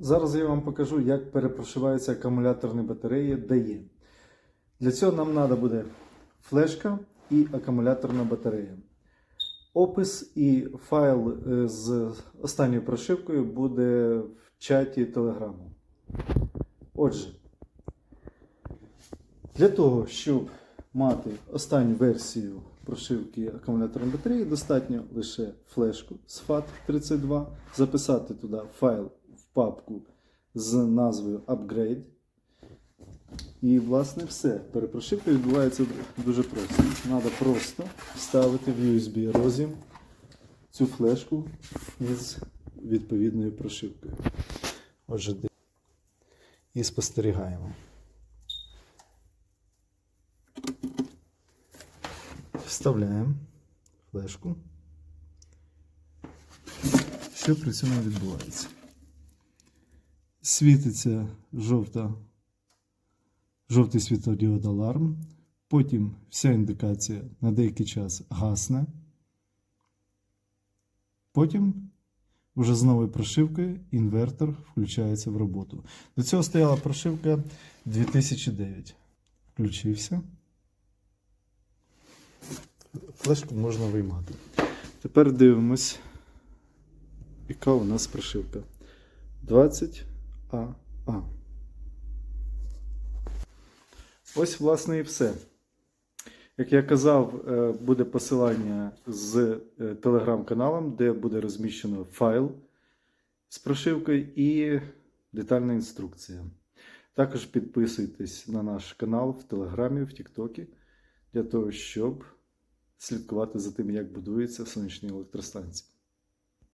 Зараз я вам покажу, як перепрошиваються акумуляторні батареї DE. Для цього нам треба буде флешка і акумуляторна батарея. Опис і файл е, з останньою прошивкою буде в чаті Телеграму. Отже, для того, щоб мати останню версію прошивки акумуляторної батареї, достатньо лише флешку з FAT32, записати туди файл папку з назвою Upgrade. І, власне, все. Перепрошивка відбувається дуже просто. Треба просто вставити в USB розім цю флешку із відповідною прошивкою. Отже, і спостерігаємо. Вставляємо флешку. Що при цьому відбувається? Світиться жовта, жовтий світлодіод аларм. Потім вся індикація на деякий час гасне. Потім вже з новою прошивкою інвертор включається в роботу. До цього стояла прошивка 2009. Включився. Флешку можна виймати. Тепер дивимось, яка у нас прошивка. 20АА. Ось, власне, і все. Як я казав, е, буде посилання з е, телеграм-каналом, де буде розміщено файл з прошивкою і детальна інструкція. Також підписуйтесь на наш канал в Телеграмі, в Тіктокі, для того, щоб слідкувати за тим, як будуються сонячні електростанції.